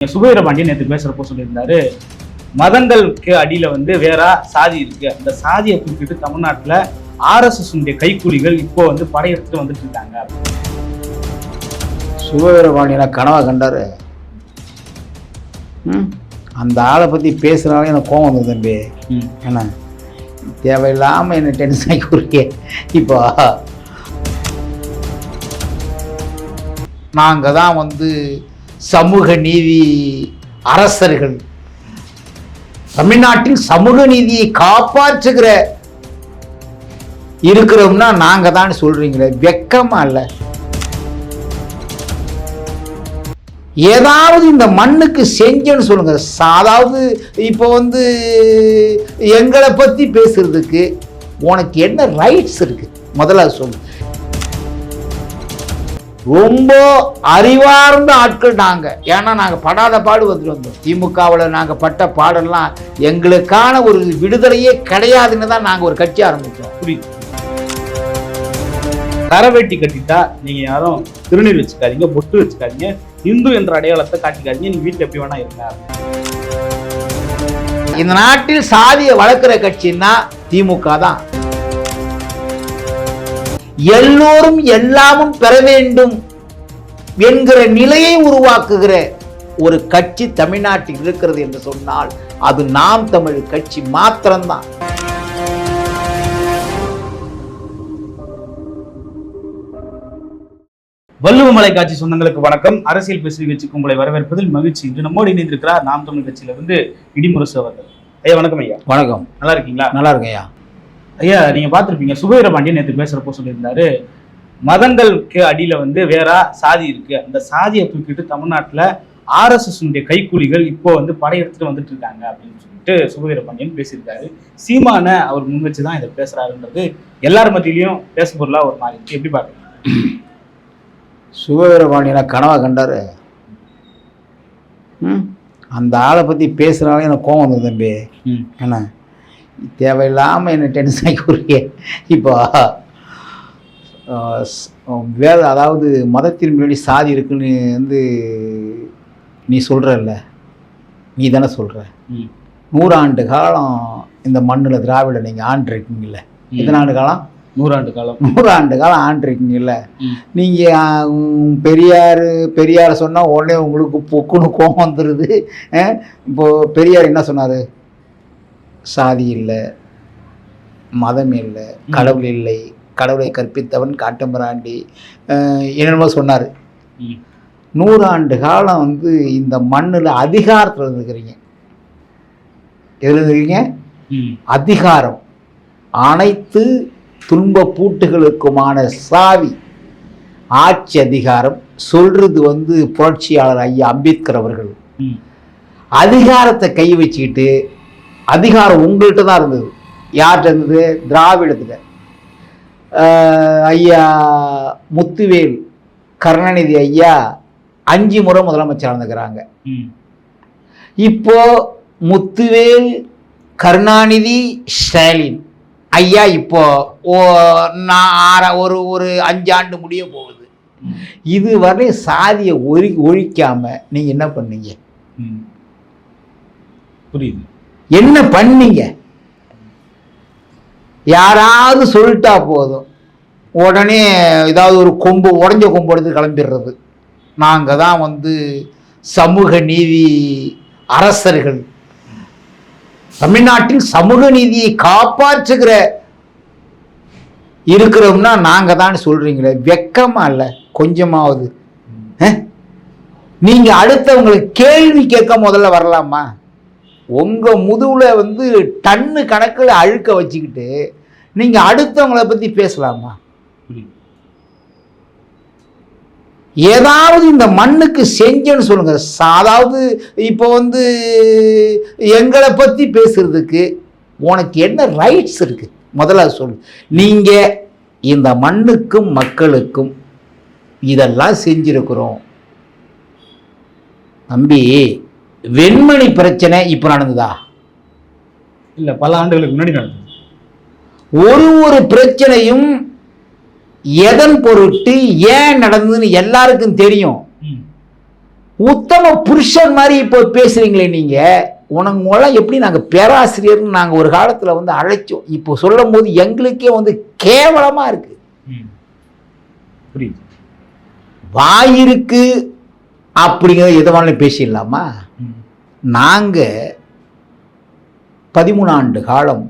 சுபவீரபாண்டியன் நேற்று பேசுறப்போ சொல்லியிருந்தாரு மதங்களுக்கு அடியில வந்து வேற சாதி இருக்கு. அந்த சாதியை குறிப்பிட்டு தமிழ்நாட்டுல ஆர்எஸ்எஸ் உடைய கைக்கூலிகள் இப்போ வந்து படையெடுத்துட்டு வந்துட்டு இருக்காங்க. சுபவீரபாண்டியனை கனவா கண்டாரு. ம்? அந்த ஆளை பற்றி பேசுனாலே எனக்கு கோவம் வந்தது தம்பி. என்ன? தேவையில்லாமல் என்ன டென்ஷன் ஆகி கொடுக்க இப்போ? நாங்கள் தான் வந்து சமூக நீதி அரசர்கள் தமிழ்நாட்டில் சமூக நீதியை காப்பாற்றுகிற இருக்கிறோம்னா நாங்கள் தான் சொல்கிறீங்களே வெக்கமா இல்லை. ஏதாவது இந்த மண்ணுக்கு செஞ்சேன்னு சொல்லுங்க. அதாவது இப்போ வந்து எங்களை பத்தி பேசுறதுக்கு உனக்கு என்ன ரைட்ஸ் இருக்கு? முதல்ல அது சொல்லு. ரொம்ப அறிவார்ந்த ஆட்கள் நாங்க. ஏன்னா நாங்க படாத பாடு வந்துட்டு வந்தோம். திமுகவில் நாங்க பட்ட பாடெல்லாம் எங்களுக்கான ஒரு விடுதலையே கிடையாதுன்னு தான் நாங்க ஒரு கட்சி ஆரம்பிச்சோம். புரியுது. கரவேட்டி கட்டிட்டா நீங்க யாரும் திருநீர் வச்சுக்காதீங்க பொட்டு வச்சுக்காதீங்க இந்து என்ற அடையாளத்தை காட்டிக்காதீங்க நீங்க வீட்டுல எப்படி வேணா இருங்க. இந்த நாட்டில் சாதியை வளர்க்கிற கட்சின்னா திமுக தான். எல்லோரும் எல்லாமும் பெற வேண்டும். என்கிற நிலையை உருவாக்குகிற ஒரு கட்சி தமிழ்நாட்டில் இருக்கிறது என்று சொன்னால் அது நாம் தமிழ் கட்சி மாத்திரம்தான். வள்ளுவமலை காட்சி சொந்தங்களுக்கு வணக்கம். அரசியல் பேசு நிகழ்ச்சிக்கு உங்களை வரவேற்பதில் மகிழ்ச்சி இன்று நம்மோடு இணைந்திருக்கிறார் நாம் தமிழ் கட்சியில இருந்து இடிமுரசு அவர்கள். ஐயா வணக்கம் ஐயா. வணக்கம். நல்லா இருக்கீங்களா? நல்லா இருக்கேயா ஐயா. நீங்க பார்த்திருப்பீங்க. சுபவீரபாண்டியன் நேற்று பேசுறப்போ சொல்லியிருந்தாரு மதங்களுக்கு அடியில வந்து வேற சாதி இருக்கு. அந்த சாதியை தூக்கிட்டு தமிழ்நாட்டுல ஆர்எஸ்எஸ் உடைய கைக்கூலிகள் இப்போ வந்து படையெடுத்துட்டு வந்துட்டு இருக்காங்க அப்படின்னு சொல்லிட்டு சுபவீரபாண்டியன் பேசியிருக்காரு. சீமான அவர் முன் வச்சு தான் இதை பேசுறாருன்றது எல்லார் மத்தியிலையும் பேச பொருளா ஒரு மாதிரி. எப்படி பாருங்க சுபவீரபாண்டியனை கனவா கண்டாரு. ம்? அந்த ஆளை பற்றி பேசுனாலே எனக்கு கோவம் வந்தது தம்பி. என்ன? தேவையில்லாமல் என்ன டென்ஷன் ஆகி இப்போ வேத அதாவது மதத்தின் முன்னாடி சாதி இருக்குன்னு வந்து நீ சொல்கிறல்ல நீ தானே சொல்கிற. நூறாண்டு காலம் இந்த மண்ணில் திராவிட நீங்கள் ஆண்டிருக்கீங்கல்ல? எத்தனை ஆண்டு காலம்? நூறாண்டு காலம். நூறாண்டு காலம் ஆண்டிருக்கீங்கல்ல. நீங்கள் பெரியார் பெரியார் சொன்னால் உடனே உங்களுக்கு பொக்குன்னு கோவம் வந்துடுது அஹ், இப்போ பெரியார் என்ன சொன்னார்? சாதி இல்லை மதம் இல்லை கடவுள் இல்லை கடவுளை கற்பித்தவன் காட்டுமிராண்டி. அஹ், என்னென்னமோ சொன்னார். நூறாண்டு காலம் வந்து இந்த மண்ணில் அதிகாரத்தில் இருந்துக்கிறீங்க எதில் இருந்துக்கிறீங்க. அதிகாரம். அனைத்து துன்ப பூட்டுகளுக்குமான சாவி. ஆட்சி அதிகாரம். சொல்றது வந்து புரட்சியாளர் ஐயா அம்பேத்கர் அவர்கள். அதிகாரத்தை கை வச்சுக்கிட்டு அதிகாரம் உங்கள்கிட்ட தான் இருந்தது. யார்கிட்ட இருந்தது? திராவிடத்தில். ஐயா முத்துவேல் கருணாநிதி ஐயா அஞ்சு முறை முதலமைச்சர் இருந்துக்கிறாங்க. இப்போ முத்துவேல் கருணாநிதி ஸ்டாலின். ஐயா இப்போ ஓ நான் ஆற ஒரு ஒரு அஞ்சாண்டு முடிய போகுது. இதுவரை சாதியை ஒழி ஒழிக்காம நீங்க என்ன பண்ணீங்க. புரியுது. என்ன பண்ணீங்க? யாராவது சொல்லிட்டா போதும். உடனே ஏதாவது ஒரு கொம்பு உடஞ்ச கொம்பு எடுத்து கிளம்பிடுறது. நாங்கள் தான் வந்து சமூக நீதி அரசர்கள். தமிழ்நாட்டில் சமூக நீதியை காப்பாற்றுகிற இருக்கிறோம்னா நாங்கள் தான் சொல்கிறீங்களே வெக்கமாக இல்லை கொஞ்சமாவது. நீங்கள் அடுத்தவங்களுக்கு அடுத்தவங்களை கேள்வி கேட்க முதல்ல வரலாமா? உங்கள் முதுவில் வந்து டன்னு கணக்கில் அழுக்க வச்சுக்கிட்டு நீங்க அடுத்தவங்களை பத்தி பேசலாமா? ஏதாவது இந்த மண்ணுக்கு செஞ்சேன்னு சொல்லுங்க. அதாவது இப்போ வந்து எங்களை பத்தி பேசுறதுக்கு உனக்கு என்ன ரைட்ஸ் இருக்கு? முதல்ல சொல்லு. நீங்க இந்த மண்ணுக்கும் மக்களுக்கும் இதெல்லாம் செஞ்சிருக்கிறோம். தம்பி வெண்மணி பிரச்சனை இப்போ நடந்ததா? இல்லை பல ஆண்டுகளுக்கு முன்னாடி நடந்தது. ஒரு ஒரு பிரச்சனையும் எதன் பொருட்டு ஏன் நடந்ததுன்னு எல்லாருக்கும் தெரியும். உத்தம புருஷன் மாதிரி இப்போ பேசுறீங்களே நீங்க உனக்கு மூலம் எப்படி நாங்க பேராசிரியர்னு நாங்க ஒரு காலத்துல வந்து அழைச்சோம் இப்போ சொல்லும் போது எங்களுக்கே வந்து கேவலமா இருக்கு. புரியுது வாயிருக்கு அப்படிங்கிறத எது வேணாலும் பேசிடலாமா ம். நாங்க பதிமூணு ஆண்டு காலம்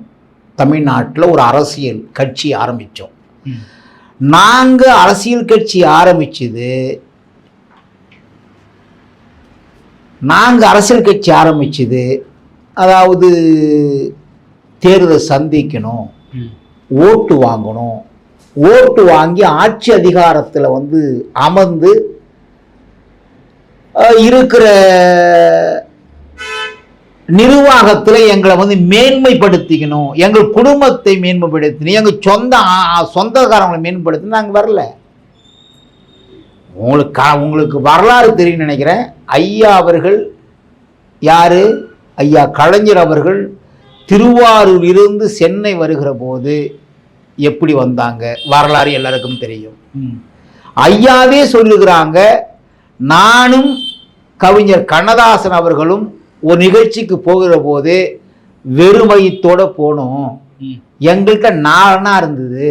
தமிழ்நாட்டில் ஒரு அரசியல் கட்சி ஆரம்பித்தோம். நாங்கள் அரசியல் கட்சி ஆரம்பிச்சது நாங்கள் அரசியல் கட்சி ஆரம்பிச்சது அதாவது தேர்தல் சந்திக்கணும். ஓட்டு வாங்கணும் ஓட்டு வாங்கி ஆட்சி அதிகாரத்தில் வந்து அமர்ந்து இருக்கிற நிர்வாகத்தில் எங்களை வந்து மேன்மைப்படுத்திக்கணும். எங்கள் குடும்பத்தை மேன்மைப்படுத்தணும் எங்கள் சொந்த சொந்தக்காரங்களை மேம்படுத்தணும் நாங்கள் வரல. உங்களுக்கு கா- உங்களுக்கு வரலாறு தெரியும் நினைக்கிறேன். ஐயா அவர்கள் யாரு? ஐயா கலைஞர் அவர்கள் திருவாரூர் இருந்து சென்னை வருகிற போது எப்படி வந்தாங்க? வரலாறு எல்லாருக்கும் தெரியும். ஐயாவே சொல்லுகிறாங்க நானும் கவிஞர் கண்ணதாசன் அவர்களும் ஒரு நிகழ்ச்சிக்கு போகிற போது வெறுமையத்தோட போனோம். எங்கள்கிட்ட நாலனா இருந்தது.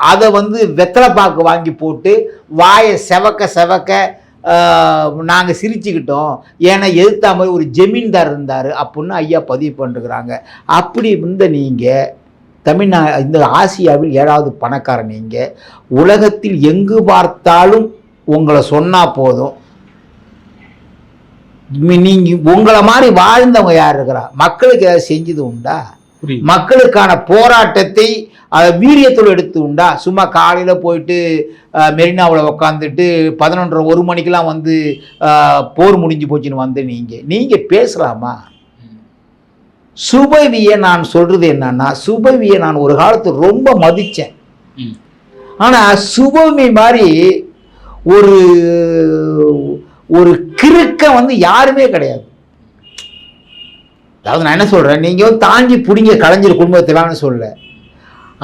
அதை வந்து வெத்தலை பாக்கு வாங்கி போட்டு வாயை செவக்க செவக்க நாங்கள் சிரிச்சுக்கிட்டோம். ஏன்னா எதிர்த்தா மாதிரி ஒரு ஜமீன்தார் இருந்தார் அப்படின்னு ஐயா பதிவு பண்ணிருக்கிறாங்க. அப்படி இருந்த நீங்கள் தமிழ்நா இந்த ஆசியாவில் ஏழாவது பணக்காரன் நீங்கள் உலகத்தில் எங்கு பார்த்தாலும் உங்களை சொன்னால் போதும். நீங்கள் உங்களை மாதிரி வாழ்ந்தவங்க யார் இருக்கிறா? மக்களுக்கு ஏதாவது செஞ்சது உண்டா? மக்களுக்கான போராட்டத்தை அதை வீரியத்தோடு எடுத்து உண்டா? சும்மா காலையில் போயிட்டு மெரினாவில் உக்காந்துட்டு பதினொன்றரை ஒரு மணிக்கெல்லாம் வந்து போர் முடிஞ்சு போச்சுன்னு வந்து நீங்கள் நீங்கள் பேசலாமா? சுபவியை நான் சொல்கிறது என்னன்னா சுபவியை நான் ஒரு காலத்து ரொம்ப மதித்தேன். ஆனால் சுபவி மாதிரி ஒரு ஒரு கிறுக்க வந்து யாருமே கிடையாது. அதாவது நான் என்ன சொல்கிறேன் நீங்கள் தாங்கி பிடிங்க கலைஞர் குடும்பத்திலான்னு சொல்ல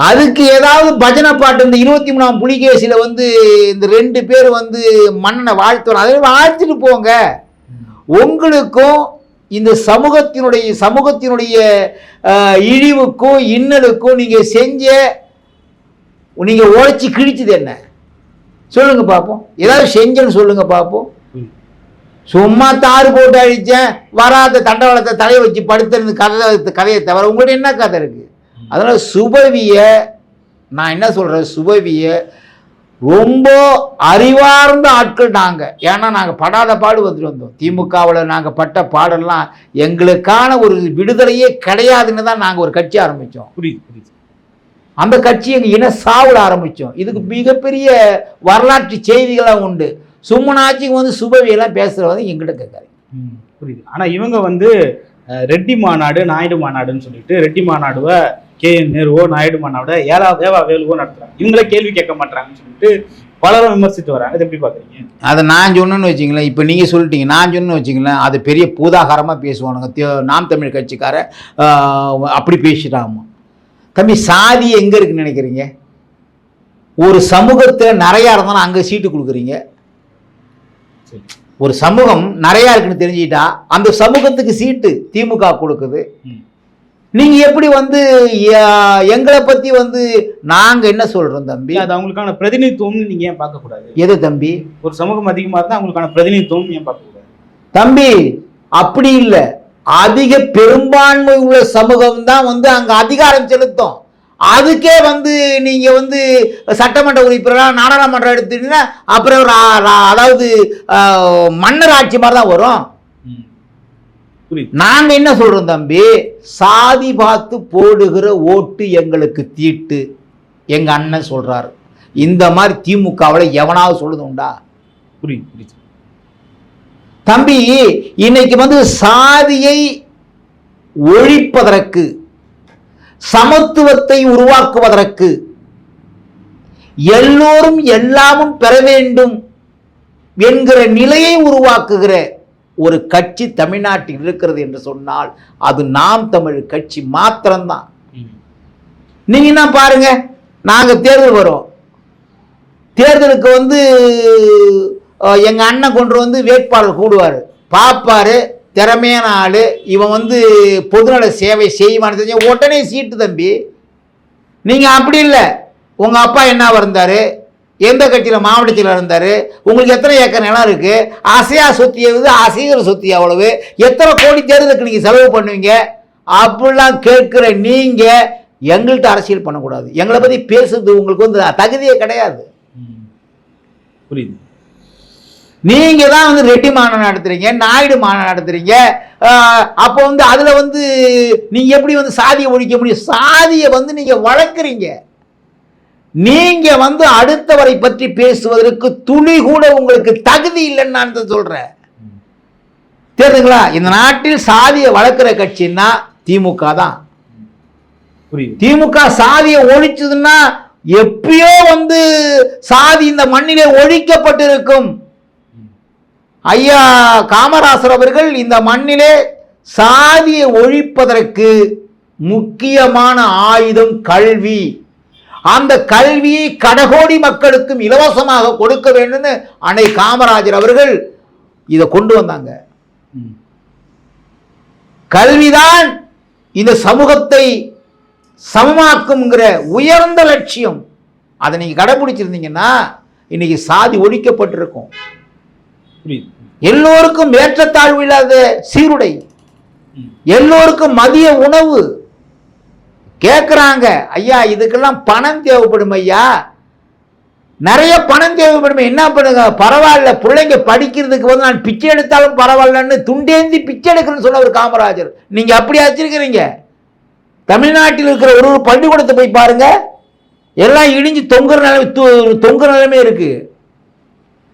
அதுக்கு ஏதாவது பஜனை பாட்டு இந்த இருபத்தி மூணாம் புலிகேசியில் வந்து இந்த ரெண்டு பேர் வந்து மன்னனை வாழ்த்தணும். அதை வாழ்த்துட்டு போங்க. உங்களுக்கும் இந்த சமூகத்தினுடைய சமூகத்தினுடைய இழிவுக்கும் இன்னலுக்கும் நீங்கள் செஞ்ச நீங்கள் உழைச்சி கிழிச்சது என்ன? சொல்லுங்க பார்ப்போம் ஏதாவது செஞ்சன்னு சொல்லுங்க பார்ப்போம் சும்மா தாறு போட்டு அழிச்சேன். வராத தண்டவாளத்தை தலையை வச்சு படுத்துறது கதை கதையை தவிர உங்கள்ட்ட என்ன கதை இருக்கு? அதனால சுபவிய நான் என்ன சொல்றேன்? சுபவிய ரொம்ப அறிவார்ந்த ஆட்கள் நாங்கள் ஏன்னா நாங்கள் படாத பாடு வந்துட்டு வந்தோம். திமுகவில் நாங்கள் பட்ட பாடெல்லாம் எங்களுக்கான ஒரு விடுதலையே கிடையாதுன்னு தான் நாங்கள் ஒரு கட்சி ஆரம்பித்தோம் புரியுது புரியுது. அந்த கட்சி எங்கள் இன சாவுல ஆரம்பித்தோம் இதுக்கு மிகப்பெரிய வரலாற்று செய்திகளாக உண்டு. சும்மனாச்சிக்கு வந்து சுபவியெல்லாம் பேசுகிறவங்க எங்கிட்ட கேட்காரு ம், புரியுது. ஆனா இவங்க வந்து ரெட்டி மாநாடு நாயுடு மாநாடுன்னு சொல்லிட்டு ரெட்டி மாநாடுவை கே என் நேருவோ நாயுடு மாநாட ஏலா வேவா வேலுவோ நடத்துறாங்க. இவங்களே கேள்வி கேட்க மாட்டாங்கன்னு சொல்லிட்டு பலரும் விமர்சித்து வராங்க. இதை எப்படி பாக்குறீங்க அதை நான் சொன்னேன்னு வச்சிங்களேன். இப்போ நீங்கள் சொல்லிட்டீங்க. நான் சொன்னேன்னு வச்சிங்களேன் அது பெரிய பூதாகாரமாக பேசுவானுங்க. தே- நாம் தமிழ் கட்சிக்கார அப்படி பேசிட்டாமா? தம்பி சாதி எங்கே இருக்குன்னு நினைக்கிறீங்க? ஒரு சமூகத்தில் நிறையா இருந்தாலும் அங்கே சீட்டு கொடுக்குறீங்க. ஒரு சமூகம் நிறையா இருக்குன்னு தெரிஞ்சுக்கிட்டா அந்த சமூகத்துக்கு சீட்டு திமுக கொடுக்குது. ம். நீங்க எப்படி வந்து எங்களை பத்தி வந்து நாங்க என்ன சொல்றோம் தம்பி? அது அவங்களுக்கான பிரதிநிதித்துவம்னு நீங்க ஏன் பார்க்க கூடாது எது தம்பி? ஒரு சமூகம் அதிகமா இருந்தா அவங்களுக்கான பிரதிநிதித்துவம் ஏன் பார்க்க கூடாது தம்பி அப்படி இல்லை. அதிக பெரும்பான்மை உள்ள சமூகம் தான் வந்து அங்க அதிகாரம் செலுத்தும். அதுக்கே வந்து நீங்க வந்து சட்டமன்ற உறுப்பினரா நாடாளுமன்றம் எடுத்துட்டீங்கன்னா அப்புறம் அதாவது மன்னர் ஆட்சி மாதிரி தான் வரும். ம். புரியுது. நாங்க என்ன சொல்றோம் தம்பி? சாதி பார்த்து போடுகிற ஓட்டு எங்களுக்கு தீட்டு. எங்க அண்ணன் சொல்றாரு. இந்த மாதிரி திமுகவில் எவனாவது சொல்லுது உண்டா? புரியுது புரியுது. தம்பி இன்னைக்கு வந்து சாதியை ஒழிப்பதற்கு சமத்துவத்தை உருவாக்குவதற்கு எல்லோரும் எல்லாமும் பெற வேண்டும் என்கிற நிலையை உருவாக்குகிற ஒரு கட்சி தமிழ்நாட்டில் இருக்கிறது என்று சொன்னால் அது நாம் தமிழ் கட்சி மாத்திரம்தான். நீங்க என்ன பாருங்க நாங்க தேர்தல் வரோம். தேர்தலுக்கு வந்து எங்க அண்ணன் கொண்டு வந்து வேட்பாளர் கூடுவார். பார்ப்பாரு திறமையான ஆள். இவன் வந்து பொதுநல சேவை செய்வான்னு தெரிஞ்ச உடனே சீட்டு தம்பி. நீங்கள் அப்படி இல்லை. உங்கள் அப்பா என்னவாக இருந்தார்? எந்த கட்சியில் மாவட்டத்தில் இருந்தார்? உங்களுக்கு எத்தனை ஏக்கர் நிலம் இருக்குது அசையா சொத்தி எவ்வளவு அசைகிற சொத்தி எவ்வளவு? எத்தனை கோடி தேர்தலுக்கு நீங்கள் செலவு பண்ணுவீங்க? அப்படிலாம் கேட்குற நீங்கள் எங்கள்கிட்ட அரசியல் பண்ணக்கூடாது. எங்களை பற்றி பேசுறது உங்களுக்கு வந்து தகுதியே கிடையாது. ம். புரியுது. நீங்க தான் வந்து ரெட்டி மாநாடு நடத்துறீங்க நாயுடு மாநாடு நடத்துறீங்க. அப்போ வந்து அதுல வந்து நீங்க எப்படி வந்து சாதியை ஒழிக்க முடியும்? சாதியை வந்து நீங்க வளர்க்குறீங்க. நீங்க வந்து அடுத்தவரை பற்றி பேசுவதற்கு துளி கூட உங்களுக்கு தகுதி இல்லைன்னு நான் சொல்றேன். ம். தெரியுதுங்களா? இந்த நாட்டில் சாதியை வளர்க்குற கட்சின்னா திமுக தான். திமுக சாதியை ஒழிச்சதுன்னா எப்பயோ வந்து சாதி இந்த மண்ணிலே ஒழிக்கப்பட்டிருக்கும். ஐயா காமராசர் அவர்கள் இந்த மண்ணிலே சாதியை ஒழிப்பதற்கு முக்கியமான ஆயுதம் கல்வி. அந்த கல்வியை கடகோடி மக்களுக்கும் இலவசமாக கொடுக்க வேண்டும்னு அன்னை காமராஜர் அவர்கள் இதை கொண்டு வந்தாங்க. கல்விதான் இந்த சமூகத்தை சமமாக்குங்கிற உயர்ந்த லட்சியம். அதை நீங்க கடைபிடிச்சிருந்தீங்கன்னா இன்னைக்கு சாதி ஒழிக்கப்பட்டிருக்கும். எல்லோருக்கும் ஏற்றத்தாழ்வு இல்லாத சீருடை. எல்லோருக்கும் மதிய உணவு. கேட்குறாங்க ஐயா இதுக்கெல்லாம் பணம் தேவைப்படும் ஐயா. நிறைய பணம் தேவைப்படும் என்ன பண்ணுங்க? பரவாயில்ல பிள்ளைங்க படிக்கிறதுக்கு வந்து நான் பிச்சை எடுத்தாலும் பரவாயில்லன்னு துண்டேந்தி பிச்சை எடுக்கிறேன்னு சொன்னவர் காமராஜர். நீங்க அப்படி வச்சிருக்கிறீங்க தமிழ்நாட்டில் இருக்கிற ஒரு ஒரு பள்ளிக்கூடத்தை போய் பாருங்க. எல்லாம் இடிஞ்சு தொங்குற நிலைமை தொங்குற நிலைமை இருக்கு.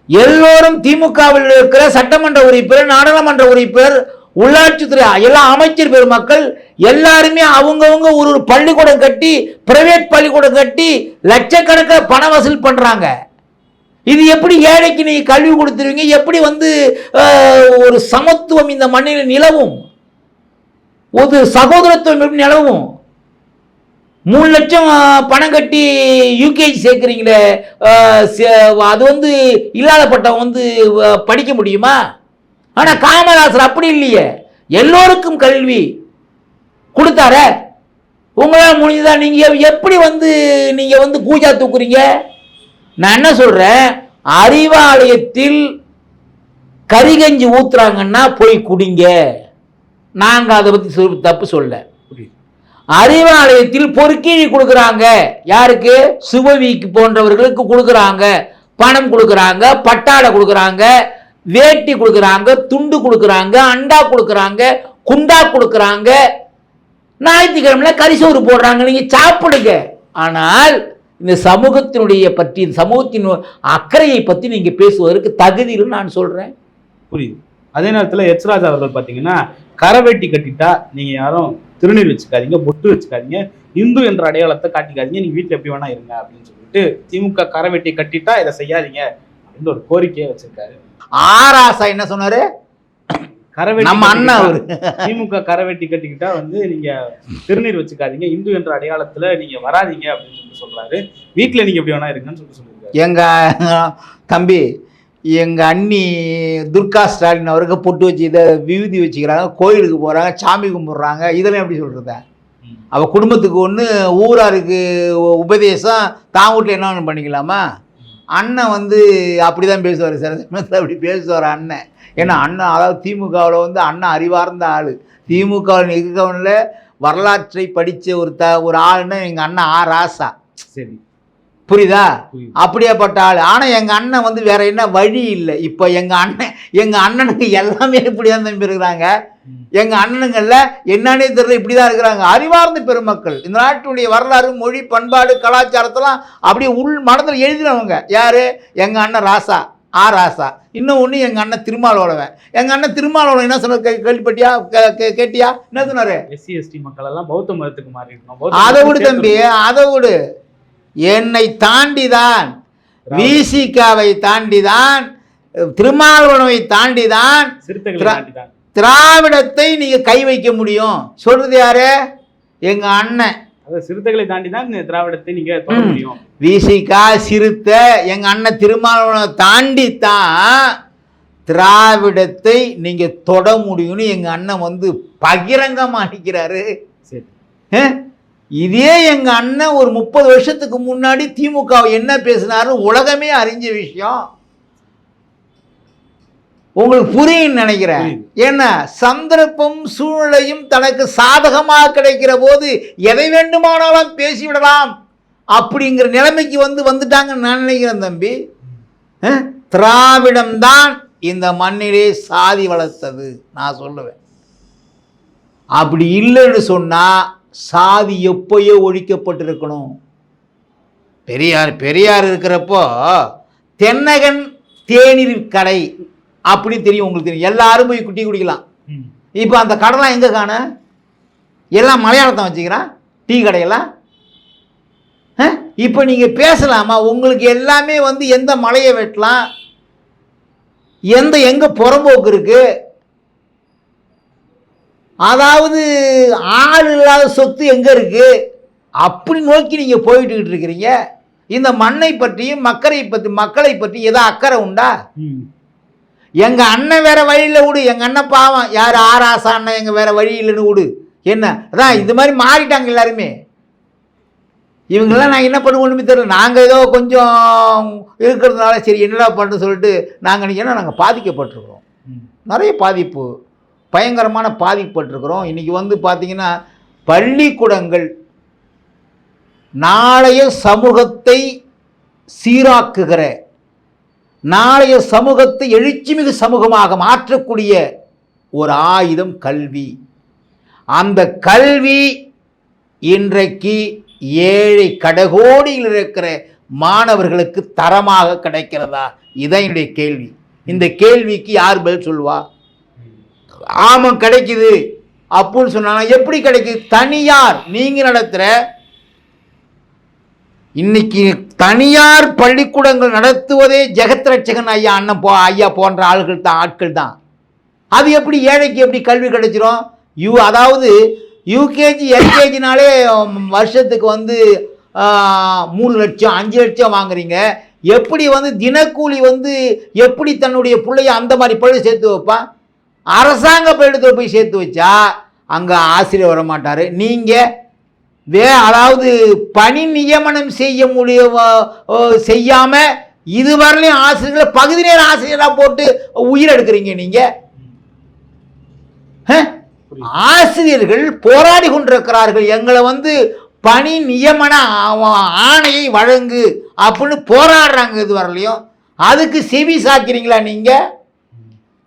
எல்லோரும் திமுகவில் இருக்கிற சட்டமன்ற உறுப்பினர் நாடாளுமன்ற உறுப்பினர் உள்ளாட்சித்துறை எல்லா அமைச்சர் பெருமக்கள் எல்லாருமே அவங்கவுங்க ஒரு ஒரு பள்ளிக்கூடம் கட்டி பிரைவேட் பள்ளிக்கூடம் கட்டி லட்சக்கணக்கில் பணம் வசூல் பண்ணுறாங்க இது எப்படி ஏழைக்கு நீங்கள் கல்வி கொடுத்துருவீங்க? எப்படி வந்து ஒரு சமத்துவம் இந்த மண்ணில் நிலவும்? ஒரு சகோதரத்துவம் எப்படி நிலவும்? மூணு லட்சம் பணம் கட்டி யூகேஜி சேர்க்குறீங்களே சே- அது வந்து இல்லாதப்பட்டவன் வந்து படிக்க முடியுமா? ஆனால் காமராசர் அப்படி இல்லையே. எல்லோருக்கும் கல்வி கொடுத்தார. உங்களால் முடிஞ்சதா? நீங்கள் எப்படி வந்து நீங்கள் வந்து கூஜா தூக்குறீங்க? நான் என்ன சொல்கிறேன் அறிவாலயத்தில் கரிகஞ்சி ஊத்துறாங்கன்னா போய் குடிங்க. நாங்கள் அதை பற்றி தப்பு சொல்ல அறிவாலயத்தில் பொறுக்கீழி கொடுக்குறாங்க. யாருக்கு? சுபவிக்கு போன்றவர்களுக்கு கொடுக்குறாங்க. பணம் கொடுக்குறாங்க பட்டாடை கொடுக்குறாங்க வேட்டி கொடுக்குறாங்க துண்டு கொடுக்குறாங்க அண்டா கொடுக்குறாங்க குண்டா கொடுக்குறாங்க. ஞாயிற்றுக்கிழமையில கரிசோறு போடுறாங்க நீங்கள் சாப்பிடுங்க. ஆனால் இந்த சமூகத்தினுடைய பற்றி இந்த சமூகத்தின் அக்கறையை பற்றி நீங்கள் பேசுவதற்கு தகுதியில் நான் சொல்கிறேன் புரியுது. அதே நேரத்தில் எச்ராஜா அவர்கள் பாத்தீங்கன்னா கரவேட்டி கட்டிட்டா நீங்கள் யாரும் திருநீர் வச்சுக்காதீங்க பொட்டு வச்சுக்காதீங்க இந்து என்ற அடையாளத்தை காட்டிக்காதீங்க நீங்க வீட்டுல எப்படி வேணா இருங்க அப்படின்னு சொல்லிட்டு திமுக கரவேட்டி கட்டிட்டா இதை செய்யாதீங்க அப்படின்னு ஒரு கோரிக்கையை வச்சிருக்காரு. ஆராசா என்ன சொன்னாரு? நம்ம அண்ணன் அவரு. திமுக கரவேட்டி கட்டிக்கிட்டா வந்து நீங்க திருநீர் வச்சுக்காதீங்க இந்து என்ற அடையாளத்துல நீங்க வராதீங்க அப்படின்னு சொல்லிட்டு சொல்றாரு. வீட்டுல நீங்க எப்படி வேணா இருங்கன்னு சொல்லிட்டு சொல்லியிருக்காரு. எங்க தம்பி எங்கள் அண்ணி துர்கா ஸ்டாலின் அவருக்கு பொட்டு வச்சு இதை விபூதி வச்சுக்கிறாங்க கோயிலுக்கு போகிறாங்க சாமி கும்பிட்றாங்க. இதெல்லாம் எப்படி சொல்கிறத அவள் குடும்பத்துக்கு ஒன்று ஊராருக்கு உ- உபதேசம் தான் வீட்டில் என்ன ஒன்று பண்ணிக்கலாமா? அண்ணன் வந்து அப்படி தான் பேசுவார் சில சமயத்தில் அப்படி பேசுவார் அண்ணன். ஏன்னா அண்ணன் அதாவது திமுகவில் வந்து அண்ணன் அறிவார்ந்த ஆள். திமுகவில் இருக்கவனில் வரலாற்றை படித்த ஒரு த ஒரு ஆளுன்னா எங்கள் அண்ணன் ஆ ராசா சரி. புரியுதா? அப்படியேப்பட்ட ஆள். ஆனால் எங்கள் அண்ணன் வந்து வேற என்ன வழி இல்லை. இப்போ எங்கள் அண்ணன் எங்கள் அண்ணனுக்கு எல்லாமே இப்படி தான் தம்பி இருக்கிறாங்க. எங்கள் அண்ணனுங்களில் என்னன்னே தெரியல இப்படி தான் இருக்கிறாங்க. அறிவார்ந்த பெருமக்கள். இந்த நாட்டினுடைய வரலாறு மொழி பண்பாடு கலாச்சாரத்தெல்லாம் அப்படியே உள் மனதில் எழுதினவங்க. யார்? எங்கள் அண்ணன் ராசா. ஆ ராசா. இன்னும் ஒன்று எங்கள் அண்ணன் திருமாவளவன் எங்கள் அண்ணன் திருமாவளவன் என்ன சொன்ன கேள்விப்பட்டியா? கேட்டியா? என்ன சொன்னார்? எஸ்சி எஸ்டி மக்கள் எல்லாம் பௌத்த மதத்துக்கு பௌத்த அதை விடு தம்பி அதை விடு. என்னை தாண்டிதான் விசிகாவை தாண்டிதான் திருமாவளவனை தாண்டிதான் திராவிடத்தை நீங்க கை வைக்க முடியும். சொல்றது யாரு? எங்க அண்ணன். சிறுத்தைகளை தாண்டி தான் திராவிடத்தை நீங்க. முடியும். விசிகா சிறுத்த எங்க அண்ணன் திருமாவளவனை தாண்டி தான் திராவிடத்தை நீங்க தொட முடியும்னு எங்க அண்ணன் வந்து பகிரங்கமா நிற்கிறாரு சரி? இதே எங்க அண்ணன் ஒரு முப்பது வருஷத்துக்கு முன்னாடி திமுக என்ன பேசினாரு உலகமே அறிஞ்ச விஷயம். உங்களுக்கு புரியும் நினைக்கிறேன். ஏன்னா சந்தர்ப்பம் சூழ்நிலையும் தனக்கு சாதகமாக கிடைக்கிற போது எதை வேண்டுமானாலும் பேசிவிடலாம் அப்படிங்கிற நிலைமைக்கு வந்து வந்துட்டாங்கன்னு நான் நினைக்கிறேன் தம்பி? திராவிடம்தான் இந்த மண்ணிலே சாதி வளர்த்தது. நான் சொல்லுவேன். அப்படி இல்லைன்னு சொன்னா சாதி எப்பயோ ஒழிக்கப்பட்டிருக்கணும். பெரியார் பெரியார் இருக்கிறப்போ தென்னகன் தேநீர் கடை அப்படி தெரியும் உங்களுக்கு தெரியும். எல்லாரும் போய் குட்டி குடிக்கலாம். இப்போ அந்த கடைலாம் எங்கே காண? எல்லாம் மலையாளத்தை வச்சுக்கிறான். டீ கடையெல்லாம். இப்போ நீங்கள் பேசலாமா? உங்களுக்கு எல்லாமே வந்து எந்த மலையை வெட்டலாம்? எந்த எங்கே புறம்போக்கு இருக்கு? அதாவது ஆள் இல்லாத சொத்து எங்கே இருக்கு? அப்படி நோக்கி நீங்கள் போயிட்டுக்கிட்டு இருக்கிறீங்க. இந்த மண்ணை பற்றியும் மக்களை பற்றி மக்களை பற்றி ஏதோ அக்கறை உண்டா? ம். எங்க அண்ணன் வேற வழியில் விடு எங்க அண்ணன் பாவம். யார் ஆராசா அண்ணன் எங்க வேற வழி இல்லைன்னு விடு என்ன? அதான் இது மாதிரி மாறிட்டாங்க எல்லாருமே. இவங்கெல்லாம் நான் என்ன பண்ணுவோன்னு தெரியல. நாங்கள் ஏதோ கொஞ்சம் இருக்கிறதுனால சரி என்னடா பண்ணுன்னு சொல்லிட்டு நாங்கள் ஏன்னா நாங்கள் பாதிக்கப்பட்டிருக்கிறோம். நிறைய பாதிப்பு. பயங்கரமான பாதிப்பட்டிருக்கிறோம். இன்றைக்கி வந்து பார்த்திங்கன்னா பள்ளிக்கூடங்கள் நாளைய சமூகத்தை சீராக்குகிற நாளைய சமூகத்தை எழுச்சிமிகு சமூகமாக மாற்றக்கூடிய ஒரு ஆயுதம் கல்வி. அந்த கல்வி இன்றைக்கு ஏழை கடகோடியில் இருக்கிற மாணவர்களுக்கு தரமாக கிடைக்கிறதா? இதான் என்னுடைய கேள்வி. இந்த கேள்விக்கு யார் பதில் சொல்லுவா? ஆமாம் கிடைக்குது அப்படின்னு சொன்னாங்க எப்படி கிடைக்குது? தனியார் நீங்கள் நடத்துகிற இன்னைக்கு தனியார் பள்ளிக்கூடங்கள் நடத்துவதே ஜெகத் ரட்சகன் ஐயா அண்ணன் போ ஐயா போன்ற ஆள்கள் தான் ஆட்கள் தான். அது எப்படி ஏழைக்கு எப்படி கல்வி கிடைச்சிரும்? யூ அதாவது யூகேஜி எல்கேஜினாலே வருஷத்துக்கு வந்து மூணு லட்சம் அஞ்சு லட்சம் வாங்குறீங்க. எப்படி வந்து தினக்கூலி வந்து எப்படி தன்னுடைய பிள்ளைய அந்த மாதிரி பள்ளி சேர்த்து வைப்பான்? அரசாங்க பள்ளிக்கூடத்தில் போய் சேர்த்து வச்சா அங்கே ஆசிரியர் வர மாட்டார் நீங்கள் வே அதாவது பணி நியமனம் செய்ய முடிய செய்யாம இதுவரையிலும் ஆசிரியர்களை பகுதி நேர ஆசிரியராக போட்டு உயிர் எடுக்கிறீங்க நீங்க. ஹ? ஆசிரியர்கள் போராடி கொண்டிருக்கிறார்கள். எங்களை வந்து பணி நியமன ஆணையை வழங்கு அப்படின்னு போராடுறாங்க இது வரலையும் அதுக்கு செவி சாக்கிறீங்களா நீங்க?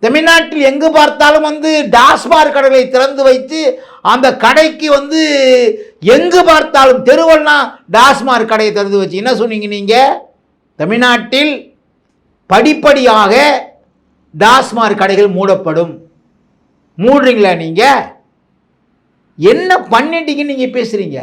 தமிழ்நாட்டில் எங்கு பார்த்தாலும் வந்து டாஸ்மார் கடைகளை திறந்து வைத்து அந்த கடைக்கு வந்து எங்கு பார்த்தாலும் தெருவெல்லாம் டாஸ்மார் கடையை திறந்து வச்சு என்ன சொன்னீங்க நீங்கள் தமிழ்நாட்டில் படிப்படியாக டாஸ்மார் கடைகள் மூடப்படும். மூடுறீங்களா நீங்கள் என்ன பண்ணிட்டீங்கன்னு நீங்கள் பேசுகிறீங்க